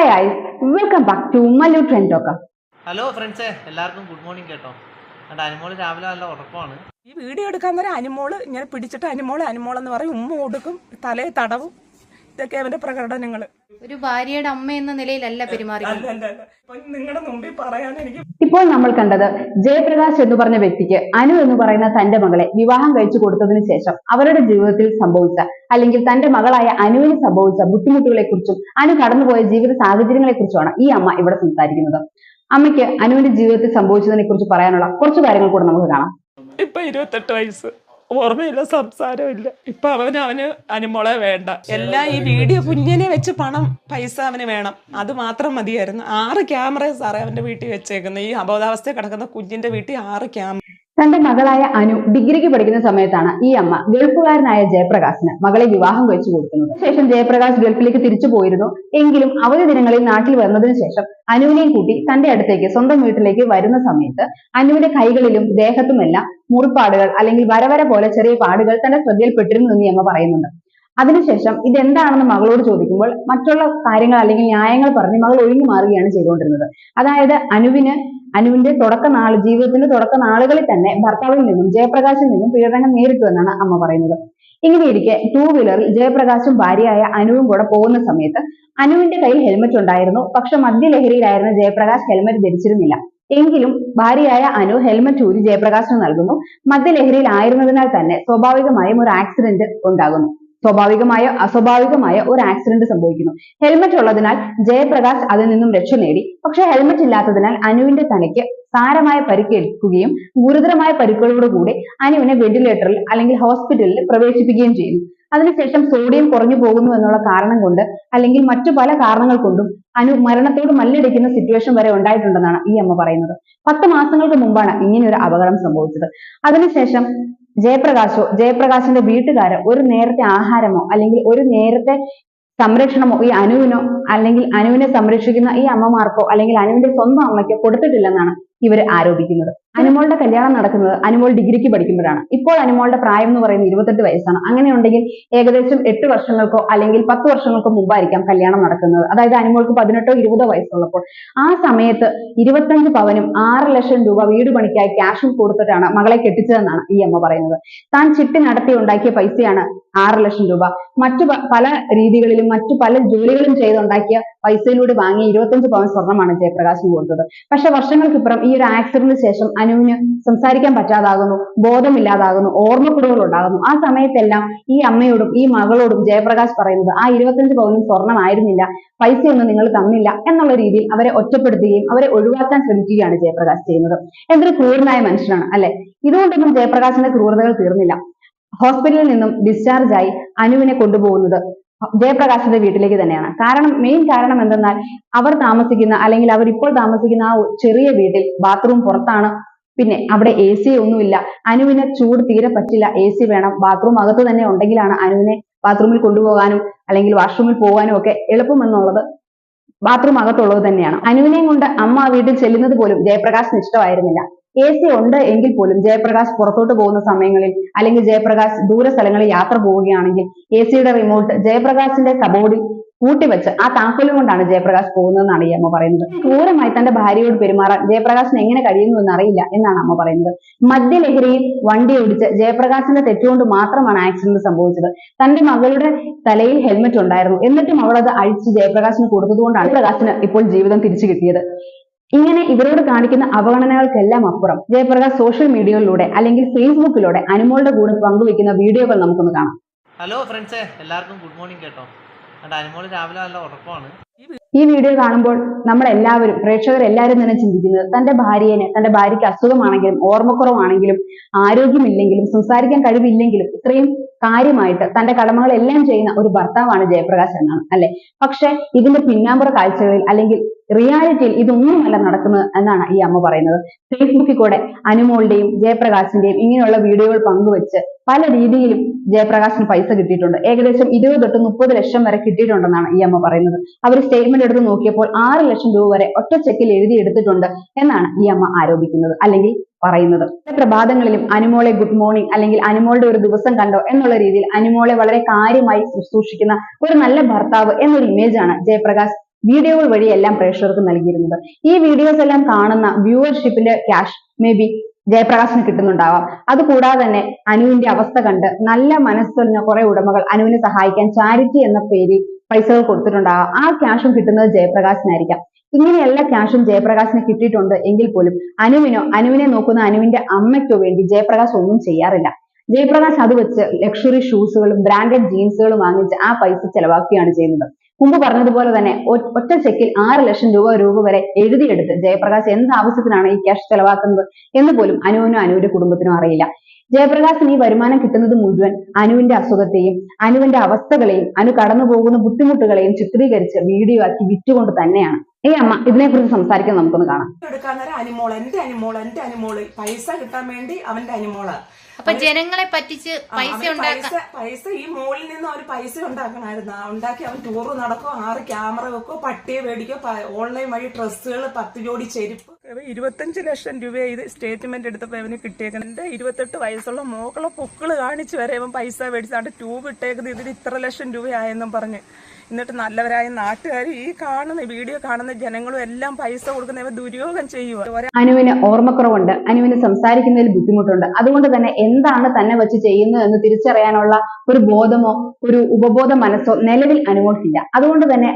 Hi guys welcome back to Mallu trend hello ഫ്രണ്ട്സേ എല്ലാവർക്കും good morning കേട്ടോ. എന്റെ അനുമോൾ രാവിലെ നല്ല ഉറക്കമാണ്. ഈ വീഡിയോ എടുക്കാൻ നേരം അനുമോൾ ഇങ്ങനെ പിടിച്ചിട്ട് അനുമോൾ അനുമോൾ എന്ന് പറയും. ഉമ്മ കൊടുക്കും തലയെ തടവും. ഇതൊക്കെ അവന്റെ പ്രകടനങ്ങൾ ഒരു ഭാര്യയുടെ അമ്മ എന്ന നിലയിലല്ല പെരുമാറി നിങ്ങളുടെ മുമ്പിൽ പറയാൻ എനിക്ക് ഇപ്പോൾ നമ്മൾ കണ്ടത് ജയപ്രകാശ് എന്ന് പറഞ്ഞ വ്യക്തിക്ക് അനു എന്ന് പറയുന്ന തന്റെ മകളെ വിവാഹം കഴിച്ചു കൊടുത്തതിന് ശേഷം അവരുടെ ജീവിതത്തിൽ സംഭവിച്ച അല്ലെങ്കിൽ തന്റെ മകളായ അനുവിന് സംഭവിച്ച ബുദ്ധിമുട്ടുകളെ കുറിച്ചും അനു കടന്നുപോയ ജീവിത സാഹചര്യങ്ങളെ കുറിച്ചുമാണ് ഈ അമ്മ ഇവിടെ സംസാരിക്കുന്നത്. അമ്മയ്ക്ക് അനുവിന്റെ ജീവിതത്തിൽ സംഭവിച്ചതിനെ കുറിച്ച് പറയാനുള്ള കുറച്ച് കാര്യങ്ങൾ കൂടെ നമുക്ക് കാണാം. ഇപ്പൊ ഇരുപത്തെട്ട് വയസ്സ്. ഓർമ്മയില്ല സംസാരമില്ല. ഇപ്പൊ അവന് അവന് അനുമോളെ വേണ്ട. എല്ലാ ഈ വീഡിയോ കുഞ്ഞിനെ വെച്ച് പണം പൈസ അവന് വേണം. അത് മാത്രം മതിയായിരുന്നു. ആറ് ക്യാമറ സാറേ അവന്റെ വീട്ടിൽ വെച്ചേക്കുന്നത് ഈ അബോധാവസ്ഥ കിടക്കുന്ന കുഞ്ഞിന്റെ വീട്ടിൽ ആറ് ക്യാമറ തന്റെ മകളായ അനു ഡിഗ്രിക്ക് പഠിക്കുന്ന സമയത്താണ് ഈ അമ്മ ഗൾഫുകാരനായ ജയപ്രകാശിന് മകളെ വിവാഹം കഴിച്ചു കൊടുക്കുന്നത്. ശേഷം ജയപ്രകാശ് ഗൾഫിലേക്ക് തിരിച്ചു പോയിരുന്നു. എങ്കിലും അവധി ദിനങ്ങളിൽ നാട്ടിൽ വന്നതിന് ശേഷം അനുവിനെയും കൂട്ടി തന്റെ അടുത്തേക്ക് സ്വന്തം വീട്ടിലേക്ക് വരുന്ന സമയത്ത് അനുവിന്റെ കൈകളിലും ദേഹത്തുമെല്ലാം മുറിപ്പാടുകൾ അല്ലെങ്കിൽ വരവര പോലെ ചെറിയ പാടുകൾ തന്റെ ശ്രദ്ധയിൽപ്പെട്ടിരുന്നു എന്ന് ഈ അമ്മ പറയുന്നുണ്ട്. അതിനുശേഷം ഇതെന്താണെന്ന് മകളോട് ചോദിക്കുമ്പോൾ മറ്റുള്ള കാര്യങ്ങൾ അല്ലെങ്കിൽ ന്യായങ്ങൾ പറഞ്ഞ് മകൾ ഒഴിഞ്ഞു മാറുകയാണ് ചെയ്തുകൊണ്ടിരുന്നത്. അതായത് അനുവിന് അനുവിന്റെ തുടക്ക നാൾ ജീവിതത്തിന്റെ തുടക്ക നാളുകളിൽ തന്നെ ഭർത്താവിൽ നിന്നും ജയപ്രകാശിൽ നിന്നും പീഡനം നേരിട്ടു എന്നാണ് അമ്മ പറയുന്നത്. ഇങ്ങനെയിരിക്കെ ടൂ വീലറിൽ ജയപ്രകാശും ഭാര്യയായ അനുവും കൂടെ പോകുന്ന സമയത്ത് അനുവിന്റെ കയ്യിൽ ഹെൽമറ്റ് ഉണ്ടായിരുന്നു. പക്ഷെ മദ്യലഹരിയിലായിരുന്ന ജയപ്രകാശ് ഹെൽമറ്റ് ധരിച്ചിരുന്നില്ല. എങ്കിലും ഭാര്യയായ അനു ഹെൽമറ്റ് ഊരി ജയപ്രകാശിന് നൽകുന്നു. മദ്യലഹരിയിലായിരുന്നതിനാൽ തന്നെ സ്വാഭാവികമായും ഒരു ആക്സിഡന്റ് ഉണ്ടാകുന്നു. സ്വാഭാവികമായോ അസ്വാഭാവികമായ ഒരു ആക്സിഡന്റ് സംഭവിക്കുന്നു. ഹെൽമറ്റ് ഉള്ളതിനാൽ ജയപ്രകാശ് അതിൽ നിന്നും രക്ഷ നേടി. പക്ഷെ ഹെൽമറ്റ് ഇല്ലാത്തതിനാൽ അനുവിന്റെ തലയ്ക്ക് സാരമായ പരിക്കേൽക്കുകയും ഗുരുതരമായ പരിക്കുകളോടുകൂടി അനുവിനെ വെന്റിലേറ്ററിൽ അല്ലെങ്കിൽ ഹോസ്പിറ്റലിൽ പ്രവേശിപ്പിക്കുകയും ചെയ്യുന്നു. അതിനുശേഷം സോഡിയം കുറഞ്ഞു പോകുന്നു എന്നുള്ള കാരണം കൊണ്ട് അല്ലെങ്കിൽ മറ്റു പല കാരണങ്ങൾ കൊണ്ടും അനു മരണത്തോട് മല്ലിടിക്കുന്ന സിറ്റുവേഷൻ വരെ ഉണ്ടായിട്ടുണ്ടെന്നാണ് ഈ അമ്മ പറയുന്നത്. പത്ത് മാസങ്ങൾക്ക് മുമ്പാണ് ഇങ്ങനെ ഒരു അപകടം സംഭവിച്ചത്. അതിനുശേഷം ജയപ്രകാശോ ജയപ്രകാശിന്റെ വീട്ടുകാരോ ഒരു നേരത്തെ ആഹാരമോ അല്ലെങ്കിൽ ഒരു നേരത്തെ സംരക്ഷണമോ ഈ അനുവിനോ അല്ലെങ്കിൽ അനുവിനെ സംരക്ഷിക്കുന്ന ഈ അമ്മമാർക്കോ അല്ലെങ്കിൽ അനുവിന്റെ സ്വന്തം അമ്മയ്ക്കോ കൊടുത്തിട്ടില്ലെന്നാണ് ഇവർ ആരോപിക്കുന്നത്. അനുമോളുടെ കല്യാണം നടക്കുന്നത് അനുമോൾ ഡിഗ്രിക്ക് പഠിക്കുമ്പോഴാണ്. ഇപ്പോൾ അനുമോളുടെ പ്രായം എന്ന് പറയുന്നത് ഇരുപത്തെട്ട് വയസ്സാണ്. അങ്ങനെയുണ്ടെങ്കിൽ ഏകദേശം എട്ട് വർഷങ്ങൾക്കോ അല്ലെങ്കിൽ പത്ത് വർഷങ്ങൾക്കോ മുമ്പായിരിക്കാം കല്യാണം നടക്കുന്നത്. അതായത് അനുമോൾക്ക് പതിനെട്ടോ ഇരുപതോ വയസ്സുള്ളപ്പോൾ. ആ സമയത്ത് ഇരുപത്തഞ്ച് പവനും ആറ് ലക്ഷം രൂപ വീട് പണിക്കായി ക്യാഷും കൊടുത്തിട്ടാണ് മകളെ കെട്ടിച്ചതെന്നാണ് ഈ അമ്മ പറയുന്നത്. താൻ ചിട്ടി നടത്തി ഉണ്ടാക്കിയ പൈസയാണ് ആറ് ലക്ഷം രൂപ. മറ്റു പല രീതികളിലും മറ്റു പല ജോലികളും ചെയ്തുണ്ടാക്കിയ പൈസയിലൂടെ വാങ്ങിയ ഇരുപത്തഞ്ച് പവൻ സ്വർണമാണ് ജയപ്രകാശിന് കൊടുത്തത്. പക്ഷെ വർഷങ്ങൾക്കിപ്പുറം ഒരു ആക്സിഡന്റിന് ശേഷം അനുവിന് സംസാരിക്കാൻ പറ്റാതാകുന്നു ബോധമില്ലാതാകുന്നു ഓർമ്മക്കുറവുകൾ ഉണ്ടാകുന്നു. ആ സമയത്തെല്ലാം ഈ അമ്മയോടും ഈ മകളോടും ജയപ്രകാശ് പറയുന്നത് ആ ഇരുപത്തഞ്ച് പവനും സ്വർണമായിരുന്നില്ല പൈസയൊന്നും നിങ്ങൾ തന്നില്ല എന്നുള്ള രീതിയിൽ അവരെ ഒറ്റപ്പെടുത്തുകയും അവരെ ഒഴിവാക്കാൻ ശ്രമിക്കുകയാണ് ജയപ്രകാശ് ചെയ്യുന്നത്. എന്തൊരു ക്രൂരനായ മനുഷ്യനാണ് അല്ലെ? ഇതുകൊണ്ടൊന്നും ജയപ്രകാശിന്റെ ക്രൂരതകൾ തീർന്നില്ല. ഹോസ്പിറ്റലിൽ നിന്നും ഡിസ്ചാർജ് ആയി അനുവിനെ കൊണ്ടുപോകുന്നത് ജയപ്രകാശിന്റെ വീട്ടിലേക്ക് തന്നെയാണ്. കാരണം മെയിൻ കാരണം എന്തെന്നാൽ അവർ താമസിക്കുന്ന അല്ലെങ്കിൽ അവർ ഇപ്പോൾ താമസിക്കുന്ന ആ ചെറിയ വീട്ടിൽ ബാത്റൂം പുറത്താണ്. പിന്നെ അവിടെ സി ഒന്നുമില്ല. അനുവിനെ ചൂട് തീരെ പറ്റില്ല. സി വേണം. ബാത്റൂം അകത്ത് തന്നെ ഉണ്ടെങ്കിലാണ് അനുവിനെ ബാത്റൂമിൽ കൊണ്ടുപോകാനും അല്ലെങ്കിൽ വാഷ്റൂമിൽ പോകാനും ഒക്കെ എളുപ്പമെന്നുള്ളത് ബാത്റൂം അകത്തുള്ളത് തന്നെയാണ്. അനുവിനെയും കൊണ്ട് അമ്മ ആ വീട്ടിൽ ചെല്ലുന്നത് പോലും ജയപ്രകാശിന് ഇഷ്ടമായിരുന്നില്ല. എ സി ഉണ്ട് എങ്കിൽ പോലും ജയപ്രകാശ് പുറത്തോട്ട് പോകുന്ന സമയങ്ങളിൽ അല്ലെങ്കിൽ ജയപ്രകാശ് ദൂര സ്ഥലങ്ങളിൽ യാത്ര പോവുകയാണെങ്കിൽ എ സിയുടെ റിമോട്ട് ജയപ്രകാശിന്റെ കബോർഡിൽ കൂട്ടിവെച്ച് ആ താക്കോലും കൊണ്ടാണ് ജയപ്രകാശ് പോകുന്നതെന്നാണ് ഈ അമ്മ പറയുന്നത്. ക്രൂരമായി തന്റെ ഭാര്യയോട് പെരുമാറാൻ ജയപ്രകാശിന് എങ്ങനെ കഴിയുന്നു എന്ന് അറിയില്ല എന്നാണ് അമ്മ പറയുന്നത്. മദ്യലഹരിയിൽ വണ്ടി ഓടിച്ച് ജയപ്രകാശിന്റെ തെറ്റുകൊണ്ട് മാത്രമാണ് ആക്സിഡന്റ് സംഭവിച്ചത്. തന്റെ മകളുടെ തലയിൽ ഹെൽമെറ്റ് ഉണ്ടായിരുന്നു. എന്നിട്ടും അവൾ അത് അഴിച്ച് ജയപ്രകാശിന് കൊടുത്തതുകൊണ്ടാണ് പ്രകാശിന് ഇപ്പോൾ ജീവിതം തിരിച്ചു കിട്ടിയത്. ഇങ്ങനെ ഇവരോട് കാണിക്കുന്ന അവഗണനകൾക്കെല്ലാം അപ്പുറം ജയപ്രകാശ് സോഷ്യൽ മീഡിയയിലൂടെ അല്ലെങ്കിൽ ഫേസ്ബുക്കിലൂടെ അനുമോളുടെ കൂടെ പങ്കുവെക്കുന്ന വീഡിയോകൾ നമുക്കൊന്ന് കാണാം. ഹലോ ഫ്രണ്ട്സ് എല്ലാവർക്കും ഗുഡ് മോർണിംഗ് കേട്ടോ. രാവിലെ ഉറക്കമാണ്. ഈ വീഡിയോ കാണുമ്പോൾ നമ്മൾ എല്ലാവരും പ്രേക്ഷകർ എല്ലാവരും തന്നെ ചിന്തിക്കുന്നത് തന്റെ ഭാര്യനെ തന്റെ ഭാര്യയ്ക്ക് അസുഖമാണെങ്കിലും ഓർമ്മക്കുറവാണെങ്കിലും ആരോഗ്യമില്ലെങ്കിലും സംസാരിക്കാൻ കഴിവില്ലെങ്കിലും ഇത്രയും കാര്യമായിട്ട് തന്റെ കടമകളെല്ലാം ചെയ്യുന്ന ഒരു ഭർത്താവാണ് ജയപ്രകാശ് എന്നാണ് അല്ലെ? പക്ഷെ ഇതിന്റെ പിന്നാമ്പുറ കാഴ്ചകളിൽ അല്ലെങ്കിൽ റിയാലിറ്റിയിൽ ഇതൊന്നുമല്ല നടക്കുന്നത് എന്നാണ് ഈ അമ്മ പറയുന്നത്. ഫേസ്ബുക്കിൽ കൂടെ അനുമോളുടെയും ജയപ്രകാശിന്റെയും ഇങ്ങനെയുള്ള വീഡിയോകൾ പങ്കുവെച്ച് പല രീതിയിലും ജയപ്രകാശിന് പൈസ കിട്ടിയിട്ടുണ്ട്. ഏകദേശം ഇരുപത് തൊട്ട് മുപ്പത് ലക്ഷം വരെ കിട്ടിയിട്ടുണ്ടെന്നാണ് ഈ അമ്മ പറയുന്നത്. അവർ സ്റ്റേറ്റ്മെന്റ് എടുത്ത് നോക്കിയപ്പോൾ ആറ് ലക്ഷം രൂപ വരെ ഒറ്റ ചെക്കിൽ എഴുതി എടുത്തിട്ടുണ്ട് എന്നാണ് ഈ അമ്മ ആരോപിക്കുന്നത് അല്ലെങ്കിൽ പറയുന്നത്. പ്രഭാതങ്ങളിലും അനുമോളെ ഗുഡ് മോർണിംഗ് അല്ലെങ്കിൽ അനുമോളുടെ ഒരു ദിവസം കണ്ടോ എന്നുള്ള രീതിയിൽ അനുമോളെ വളരെ കാര്യമായി ശുശ്രൂഷിക്കുന്ന ഒരു നല്ല ഭർത്താവ് എന്നൊരു ഇമേജ് ആണ് ജയപ്രകാശ് വീഡിയോകൾ വഴി എല്ലാം പ്രേക്ഷകർക്ക് നൽകിയിരുന്നത്. ഈ വീഡിയോസ് എല്ലാം കാണുന്ന വ്യൂവർഷിപ്പിന്റെ ക്യാഷ് മേ ബി ജയപ്രകാശിന് കിട്ടുന്നുണ്ടാവാം. അതുകൂടാതെ തന്നെ അനുവിന്റെ അവസ്ഥ കണ്ട് നല്ല മനസ്സുള്ള കുറെ ഉടമകൾ അനുവിനെ സഹായിക്കാൻ ചാരിറ്റി എന്ന പേരിൽ പൈസകൾ കൊടുത്തിട്ടുണ്ടാവാം. ആ ക്യാഷും കിട്ടുന്നത് ജയപ്രകാശിനായിരിക്കാം. ഇങ്ങനെയുള്ള ക്യാഷും ജയപ്രകാശിന് കിട്ടിയിട്ടുണ്ട് എങ്കിൽ പോലും അനുവിനോ അനുവിനെ നോക്കുന്ന അനുവിന്റെ അമ്മയ്ക്കോ വേണ്ടി ജയപ്രകാശ് ഒന്നും ചെയ്യാറില്ല. ജയപ്രകാശ് അത് വെച്ച് ലക്ഷറി ഷൂസുകളും ബ്രാൻഡഡ് ജീൻസുകളും വാങ്ങിച്ച് ആ പൈസ ചെലവാക്കുകയാണ് ചെയ്യുന്നത്. മുമ്പ് പറഞ്ഞതുപോലെ തന്നെ ഒറ്റ ചെക്കിൽ ആറ് ലക്ഷം രൂപ രൂപ വരെ എഴുതിയെടുത്ത് ജയപ്രകാശ് എന്ത് ആവശ്യത്തിനാണ് ഈ ക്യാഷ് ചെലവാക്കുന്നത് എന്ന് പോലും അനുവിനും അനുവിന്റെ കുടുംബത്തിനും അറിയില്ല. ജയപ്രകാശിന് ഈ വരുമാനം കിട്ടുന്നത് മുഴുവൻ അനുവിന്റെ അസുഖത്തെയും അനുവിന്റെ അവസ്ഥകളെയും അനു കടന്നു പോകുന്ന ബുദ്ധിമുട്ടുകളെയും ചിത്രീകരിച്ച് വീഡിയോ ആക്കി വിറ്റുകൊണ്ട് തന്നെയാണ്. ഈ അമ്മ ഇതിനെക്കുറിച്ച് സംസാരിക്കാൻ നമുക്കൊന്ന് കാണാം. എടുക്കാൻ നേരം അനിമോൾ എന്റെ അനിമോൾ എന്റെ അനുമോൾ പൈസ കിട്ടാൻ വേണ്ടി അവന്റെ അനിമോൾ. അപ്പൊ ജനങ്ങളെ പറ്റിച്ച് പൈസ പൈസ പൈസ ഈ മോളിൽ നിന്ന് അവർ പൈസ ഉണ്ടാക്കണായിരുന്നു. ആ, ഉണ്ടാക്കി അവൻ ടൂറ് നടക്കോ ആറ് ക്യാമറ വെക്കോ? പട്ടിയെ മേടിക്കോ? ഓൺലൈൻ വഴി ഡ്രസ്സുകൾ പത്ത് ജോഡി ചെരുപ്പ്. ഇരുപത്തഞ്ച് ലക്ഷം രൂപ ഇത് സ്റ്റേറ്റ്മെന്റ് എടുത്തപ്പോൾ അവന് കിട്ടിയേക്കുന്നുണ്ട് ഇരുപത്തെട്ട് വയസ്സുള്ള മോക്കളെ പൊക്കിൾ കാണിച്ചു വരെ അവൻ പൈസ മേടിച്ചാണ്ട് ട്യൂബ് ഇട്ടേക്കുന്നത് ഇതിന് ഇത്ര ലക്ഷം രൂപയായെന്നും പറഞ്ഞ്. എന്നിട്ട് നല്ലവരായ നാട്ടുകാർ ഈ കാണുന്ന വീഡിയോ കാണുന്ന ജനങ്ങളും എല്ലാം പൈസ കൊടുക്കുന്നവ ദുര്യോഗം ചെയ്യുക അനുവിന് ഓർമ്മക്കുറവുണ്ട്. അനുവിന് സംസാരിക്കുന്നതിൽ ബുദ്ധിമുട്ടുണ്ട്. അതുകൊണ്ട് തന്നെ എന്താണ് തന്നെ വെച്ച് ചെയ്യുന്നത് എന്ന് തിരിച്ചറിയാനുള്ള ഒരു ബോധമോ ഒരു ഉപബോധ മനസ്സോ നിലവിൽ അനുമോൾക്കില്ല അതുകൊണ്ട് തന്നെ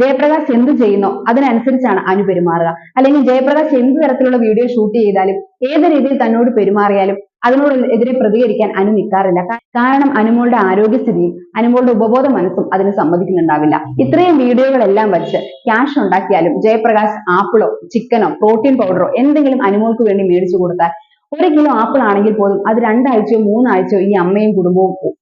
ജയപ്രകാശ് എന്ത് ചെയ്യുന്നോ അതിനനുസരിച്ചാണ് അനു പെരുമാറുക. അല്ലെങ്കിൽ ജയപ്രകാശ് എന്ത് തരത്തിലുള്ള വീഡിയോ ഷൂട്ട് ചെയ്താലും ഏത് രീതിയിൽ തന്നോട് പെരുമാറിയാലും അതിനോട് എതിരെ പ്രതികരിക്കാൻ അനു നിൽക്കാറില്ല കാരണം അനുമോളുടെ ആരോഗ്യസ്ഥിതിയും അനുമോളുടെ ഉപബോധ മനസ്സും അതിന് സമ്മതിക്കുന്നുണ്ടാവില്ല. ഇത്രയും വീഡിയോകളെല്ലാം വച്ച് ക്യാഷ് ഉണ്ടാക്കിയാലും ജയപ്രകാശ് ആപ്പിളോ ചിക്കനോ പ്രോട്ടീൻ പൗഡറോ എന്തെങ്കിലും അനുമോൾക്ക് വേണ്ടി മേടിച്ചു കൊടുത്താൽ ഒരു കിലോ ആപ്പിൾ ആണെങ്കിൽ പോലും അത് രണ്ടാഴ്ചയോ മൂന്നാഴ്ചയോ ഈ അമ്മയും കുടുംബവും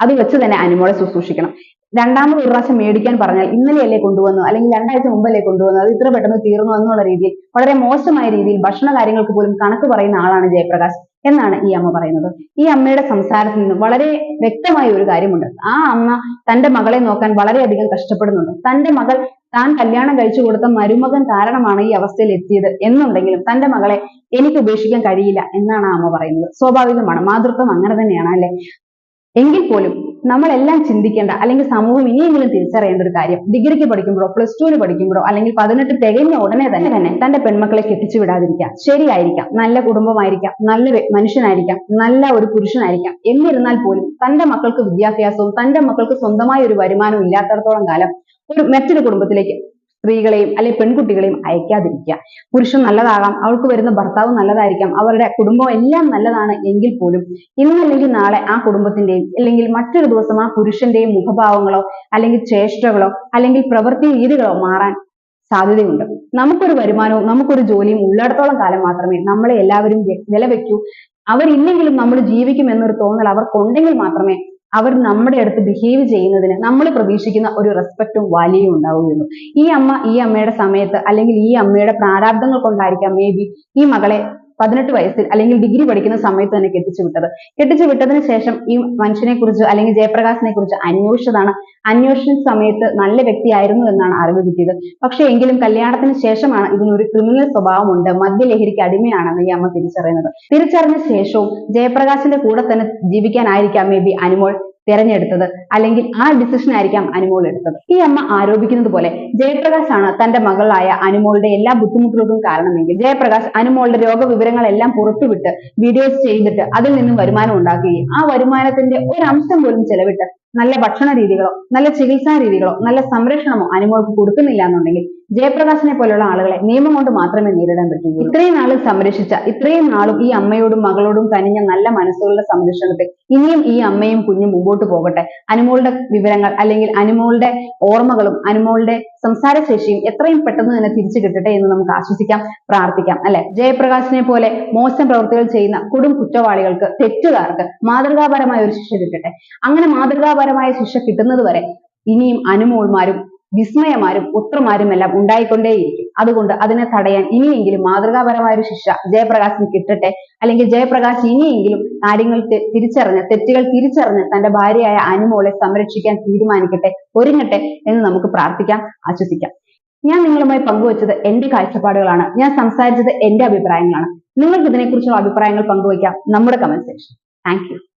അത് വെച്ച് തന്നെ അനുമോളെ ശുശ്രൂഷിക്കണം. രണ്ടാമത് ഒരു പ്രാവശ്യം മേടിക്കാൻ പറഞ്ഞാൽ ഇന്നലെയല്ലേ കൊണ്ടുവന്നു? അല്ലെങ്കിൽ രണ്ടാഴ്ച മുമ്പല്ലേ കൊണ്ടുവന്നു? അത് ഇത്ര പെട്ടെന്ന് തീർന്നു എന്നുള്ള രീതിയിൽ വളരെ മോശമായ രീതിയിൽ ഭക്ഷണ കാര്യങ്ങൾക്ക് പോലും കണക്ക് പറയുന്ന ആളാണ് ജയപ്രകാശ് എന്നാണ് ഈ അമ്മ പറയുന്നത്. ഈ അമ്മയുടെ സംസാരത്തിൽ നിന്ന് വളരെ വ്യക്തമായ ഒരു കാര്യമുണ്ട്. ആ അമ്മ തന്റെ മകളെ നോക്കാൻ വളരെയധികം കഷ്ടപ്പെടുന്നുണ്ട്. തന്റെ മകൾ താൻ കല്യാണം കഴിച്ചു കൊടുത്ത മരുമകൻ കാരണമാണ് ഈ അവസ്ഥയിൽ എത്തിയത് എന്നുണ്ടെങ്കിലും തന്റെ മകളെ എനിക്ക് ഉപേക്ഷിക്കാൻ കഴിയില്ല എന്നാണ് ആ അമ്മ പറയുന്നത്. സ്വാഭാവികമാണ് മാതൃത്വം അങ്ങനെ തന്നെയാണ് അല്ലെ? എങ്കിൽ പോലും നമ്മളെല്ലാം ചിന്തിക്കേണ്ട അല്ലെങ്കിൽ സമൂഹം ഇനിയെങ്കിലും തിരിച്ചറിയേണ്ട ഒരു കാര്യം. ഡിഗ്രിക്ക് പഠിക്കുമ്പോഴോ പ്ലസ് ടുവിന് പഠിക്കുമ്പോഴോ അല്ലെങ്കിൽ പതിനെട്ട് തികഞ്ഞ ഉടനെ തന്നെ തന്നെ തന്റെ പെൺമക്കളെ കെട്ടിച്ചു വിടാതിരിക്കാം. ശരിയായിരിക്കാം നല്ല കുടുംബമായിരിക്കാം നല്ല മനുഷ്യനായിരിക്കാം നല്ല ഒരു പുരുഷനായിരിക്കാം. എന്നിരുന്നാൽ പോലും തന്റെ മക്കൾക്ക് വിദ്യാഭ്യാസവും തന്റെ മക്കൾക്ക് സ്വന്തമായ ഒരു വരുമാനവും ഇല്ലാത്തടത്തോളം കാലം ഒരു മറ്റൊരു കുടുംബത്തിലേക്ക് സ്ത്രീകളെയും അല്ലെങ്കിൽ പെൺകുട്ടികളെയും അയക്കാതിരിക്കുക. പുരുഷൻ നല്ലതാകാം അവൾക്ക് വരുന്ന ഭർത്താവ് നല്ലതായിരിക്കാം അവരുടെ കുടുംബം എല്ലാം നല്ലതാണ് എങ്കിൽ പോലും ഇന്നല്ലെങ്കിൽ നാളെ ആ കുടുംബത്തിന്റെയും അല്ലെങ്കിൽ മറ്റൊരു ദിവസം ആ പുരുഷന്റെയും മുഖഭാവങ്ങളോ അല്ലെങ്കിൽ ചേഷ്ടകളോ അല്ലെങ്കിൽ പ്രവൃത്തി രീതികളോ മാറാൻ സാധ്യതയുണ്ട്. നമുക്കൊരു വരുമാനവും നമുക്കൊരു ജോലിയും ഉള്ളിടത്തോളം കാലം മാത്രമേ നമ്മളെ എല്ലാവരും വില വെക്കൂ അവരില്ലെങ്കിലും നമ്മൾ ജീവിക്കും എന്നൊരു തോന്നൽ അവർക്കുണ്ടെങ്കിൽ മാത്രമേ അവർ നമ്മുടെ അടുത്ത് ബിഹേവ് ചെയ്യുന്നതിന് നമ്മൾ പ്രതീക്ഷിക്കുന്ന ഒരു റെസ്പെക്റ്റും വാല്യൂയും ഉണ്ടാവുകയുള്ളൂ. ഈ അമ്മ ഈ അമ്മയുടെ സമയത്ത് അല്ലെങ്കിൽ ഈ അമ്മയുടെ പ്രാരാബ്ദങ്ങൾ കൊണ്ടായിരിക്കാം മേ ബി ഈ മകളെ പതിനെട്ട് വയസ്സിൽ അല്ലെങ്കിൽ ഡിഗ്രി പഠിക്കുന്ന സമയത്ത് തന്നെ കെട്ടിച്ചു വിട്ടത്. കെട്ടിച്ചു വിട്ടതിന് ശേഷം ഈ മനുഷ്യനെ കുറിച്ച് അല്ലെങ്കിൽ ജയപ്രകാശിനെ കുറിച്ച് അന്വേഷിച്ചതാണ്. അന്വേഷണ സമയത്ത് നല്ല വ്യക്തിയായിരുന്നു എന്നാണ് അറിവ് കിട്ടിയത്. പക്ഷേ എങ്കിലും കല്യാണത്തിന് ശേഷമാണ് ഇതിനൊരു ക്രിമിനൽ സ്വഭാവമുണ്ട്. മദ്യലഹരിക്ക് അടിമയാണെന്ന് ഈ അമ്മ തിരിച്ചറിയുന്നത്. തിരിച്ചറിഞ്ഞ ശേഷവും ജയപ്രകാശിന്റെ കൂടെ തന്നെ ജീവിക്കാനായിരിക്കാം മേ ബി അനുമോൾ തിരഞ്ഞെടുത്തത്. അല്ലെങ്കിൽ ആ ഡിസിഷൻ ആയിരിക്കാം അനുമോൾ എടുത്തത്. ഈ അമ്മ ആരോപിക്കുന്നത് പോലെ ജയപ്രകാശ് ആണ് തന്റെ മകളായ അനുമോളുടെ എല്ലാ ബുദ്ധിമുട്ടുകൾക്കും കാരണമെങ്കിൽ. ജയപ്രകാശ് അനുമോളുടെ രോഗവിവരങ്ങളെല്ലാം പുറത്തുവിട്ട് വീഡിയോസ് ചെയ്തിട്ട് അതിൽ നിന്നും വരുമാനം ഉണ്ടാക്കുകയും ആ വരുമാനത്തിന്റെ ഒരു അംശം പോലും ചെലവിട്ട് നല്ല ഭക്ഷണ രീതികളോ നല്ല ചികിത്സാ രീതികളോ നല്ല സംരക്ഷണമോ അനുമോൾക്ക് കൊടുക്കുന്നില്ല എന്നുണ്ടെങ്കിൽ ജയപ്രകാശിനെ പോലുള്ള ആളുകളെ നിയമം കൊണ്ട് മാത്രമേ നേരിടാൻ പറ്റൂ. ഇത്രയും നാളും സംരക്ഷിച്ച ഇത്രയും നാളും ഈ അമ്മയോടും മകളോടും കനിഞ്ഞ നല്ല മനസ്സുകളുടെ സംരക്ഷണത്തിൽ ഇനിയും ഈ അമ്മയും കുഞ്ഞും മുമ്പോട്ട് പോകട്ടെ. അനുമോളുടെ വിവരങ്ങൾ അല്ലെങ്കിൽ അനുമോളുടെ ഓർമ്മകളും അനുമോളുടെ സംസാരശേഷിയും എത്രയും പെട്ടെന്ന് തന്നെ തിരിച്ചു കിട്ടട്ടെ എന്ന് നമുക്ക് ആശ്വസിക്കാം പ്രാർത്ഥിക്കാം അല്ലെ? ജയപ്രകാശിനെ പോലെ മോശം പ്രവൃത്തികൾ ചെയ്യുന്ന കൊടും കുറ്റവാളികൾക്ക് തെറ്റുകാർക്ക് മാതൃകാപരമായ ഒരു ശിക്ഷ കിട്ടട്ടെ. അങ്ങനെ മാതൃകാപരമായ ശിക്ഷ കിട്ടുന്നത് വരെ ഇനിയും അനുമോൾമാരും വിസ്മയമാരും ഉത്രമാരും എല്ലാം ഉണ്ടായിക്കൊണ്ടേയിരിക്കും. അതുകൊണ്ട് അതിനെ തടയാൻ ഇനിയെങ്കിലും മാതൃകാപരമായ ഒരു ശിക്ഷ ജയപ്രകാശിന് കിട്ടട്ടെ. അല്ലെങ്കിൽ ജയപ്രകാശ് ഇനിയെങ്കിലും കാര്യങ്ങൾ തിരിച്ചറിഞ്ഞ് തെറ്റുകൾ തിരിച്ചറിഞ്ഞ് തന്റെ ഭാര്യയായ അനുമോളെ സംരക്ഷിക്കാൻ തീരുമാനിക്കട്ടെ. ഒരുങ്ങട്ടെ എന്ന് നമുക്ക് പ്രാർത്ഥിക്കാം ആശ്വസിക്കാം. ഞാൻ നിങ്ങളുമായി പങ്കുവച്ചത് എന്റെ കാഴ്ചപ്പാടുകളാണ്. ഞാൻ സംസാരിച്ചത് എന്റെ അഭിപ്രായങ്ങളാണ്. നിങ്ങൾക്ക് ഇതിനെക്കുറിച്ചുള്ള അഭിപ്രായങ്ങൾ പങ്കുവയ്ക്കാം നമ്മുടെ കമന്റ് സെക്ഷൻ താങ്ക്